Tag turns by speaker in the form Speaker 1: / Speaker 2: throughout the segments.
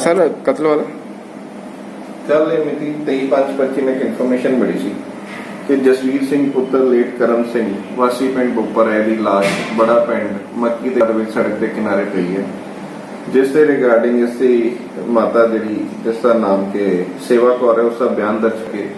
Speaker 1: ਅ, sir ਕਤਲ ਵਾਲਾ।
Speaker 2: ਕੱਲ੍ਹ ਇਹ ਮਿਤੀ 23/5/25 ਨੂੰ ਇੱਕ ਕਿ ਜਸਵੀਰ ਸਿੰਘ ਪੁੱਤਰ ਲੇਟ ਕਰਮ ਸਿੰਘ ਵਾਸੀ ਪਿੰਡ ਬੁੱਪਰ ਹੈ ਦੀ ਲਾਸ਼ ਬੜਾ ਪਿੰਡ ਮੱਕੀ ਦੇ ਵਿੱਚ ਸੜਕ ਦੇ ਕਿਨਾਰੇ ਪਈ ਹੈ। ਜਿਸ ਦੇ ਰਿਗਾਰਡਿੰਗ ਇਸ ਦੀ ਮਾਤਾ ਜਿਹੜੀ ਜਿਸ ਦਾ ਨਾਮ ਕਿ ਸੇਵਾ ਕੌਰ ਹੈ ਉਸ ਦਾ ਬਿਆਨ ਦਰਜ ਕੇ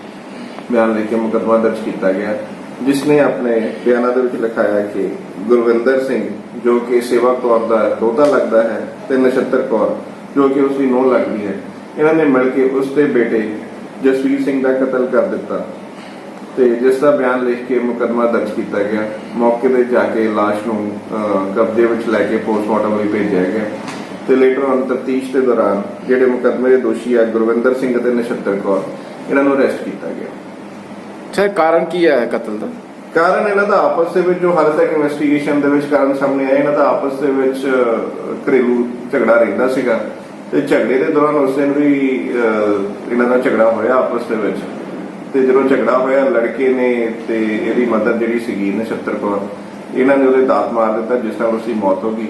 Speaker 2: ਬਿਆਨ ਲੈ ਕੇ ਮੁਕੱਦਮਾ ਦਰਜ ਕੀਤਾ ਗਿਆ। ਜਿਸ ਨੇ ਆਪਣੇ ਬਿਆਨਾਂ ਦੇ ਵਿੱਚ ਲਿਖਾਇਆ ਹੈ ਕਿ ਗੁਰਵਿੰਦਰ ਸਿੰਘ ਜੋ ਕਿ ਸੇਵਾ ਕੌਰ ਦਾ ਦੋਤਾ ਲੱਗਦਾ ਹੈ ਤੇ ਨਛੱਤਰ ਕੌਰ ਜੋ ਕਿ ਉਸ ਦੀ ਨੂੰਹ ਲੱਗਦੀ ਹੈ। ਇਹਨਾਂ ਨੇ ਮਿਲ ਕੇ ਉਸ ਦੇ ਬੇਟੇ ਜਸਵੀਰ ਸਿੰਘ ਦਾ ਕਤਲ ਕਰ ਦਿੱਤਾ ਤੇ ਜਿਸ ਦਾ ਬਿਆਨ ਲਿਖ ਕੇ ਮੁਕੱਦਮਾ ਦਰਜ ਕੀਤਾ ਗਿਆ। ਮੌਕੇ ਤੇ ਜਾ ਕੇ ਲਾਸ਼ ਨੂੰ ਕਬਜ਼ੇ ਵਿੱਚ ਲੈ ਕੇ ਪੋਸਟਮਾਰਟਮ ਲਈ ਭੇਜਿਆ ਗਿਆ ਤੇ ਲੇਟਰ ਔਨ ਤਫਤੀਸ਼ ਦੇ ਦੌਰਾਨ ਜਿਹੜੇ ਮੁਕੱਦਮੇ ਦੇ ਦੋਸ਼ੀ ਆ ਗੁਰਵਿੰਦਰ ਸਿੰਘ ਅਤੇ ਨਛੱਤਰ ਕੌਰ ਇਹਨਾਂ ਨੂੰ ਅਰੈਸਟ ਕੀਤਾ ਗਿਆ।
Speaker 1: ਸਰ ਕਾਰਨ ਕੀ ਹੈ ਕਤਲ ਦਾ?
Speaker 2: ਕਾਰਨ ਇਹਨਾਂ ਦਾ ਆਪਸ ਦੇ ਵਿੱਚ ਜੋ ਹਾਲੇ ਤੱਕ ਇਨਵੈਸਟੀਗੇਸ਼ਨ ਦੇ ਵਿੱਚ ਕਾਰਨ ਸਾਹਮਣੇ ਆਇਆ ਇਹਨਾਂ ਦਾ ਆਪਸ ਦੇ ਵਿੱਚ ਘਰੇਲੂ ਝਗੜਾ ਰਹਿੰਦਾ ਸੀਗਾ। ਤੇ ਝਗੜੇ ਦੇ ਦੌਰਾਨ ਉਸ ਦਿਨ ਵੀ ਇਹਨਾਂ ਦਾ ਝਗੜਾ ਹੋਇਆ ਆਪਸ ਦੇ ਵਿੱਚ। ਤੇ ਜਦੋਂ ਝਗੜਾ ਹੋਇਆ ਲੜਕੇ ਨੇ ਤੇ ਇਹਦੀ ਮਦਦ ਜਿਹੜੀ ਸੀਗੀ ਨਛੱਤਰ ਕੌਰ ਇਹਨਾਂ ਨੇ ਉਹਦੇ ਦਾਤ ਮਾਰ ਦਿੱਤਾ ਜਿਸ ਨਾਲ ਉਸਦੀ ਮੌਤ ਹੋ ਗਈ।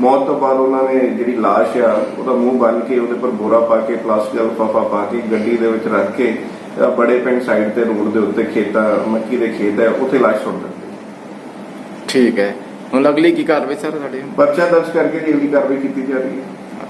Speaker 2: ਮੌਤ ਤੋਂ ਬਾਅਦ ਉਹਨਾਂ ਨੇ ਜਿਹੜੀ ਲਾਸ਼ ਆ ਉਹਦਾ ਮੂੰਹ ਬੰਨ ਕੇ ਉਹਦੇ ਪਰ ਬੋਰਾ ਪਾ ਕੇ ਪਲਾਸਟਿਕ ਦਾ ਲਿਫਾਫਾ ਪਾ ਕੇ ਗੱਡੀ ਦੇ ਵਿੱਚ ਰੱਖ ਕੇ ਬੜੇ ਪਿੰਡ ਸਾਈਡ ਤੇ ਰੋਡ ਦੇ ਉੱਤੇ ਖੇਤਾਂ ਮੱਕੀ ਦੇ ਖੇਤ ਹੈ ਉੱਥੇ ਲਾਸ਼ ਸੁੱਟ ਦਿੱਤੀ।
Speaker 1: ਠੀਕ ਹੈ। ਹੁਣ ਅਗਲੀ ਕੀ ਕਾਰਵਾਈ ਸਰ ਸਾਡੇ
Speaker 2: ਪਰਚਾ ਦਰਜ ਕਰਕੇ ਜੇਲ੍ਹ ਦੀ ਕਾਰਵਾਈ ਕੀਤੀ ਜਾ ਰਹੀ ਹੈ।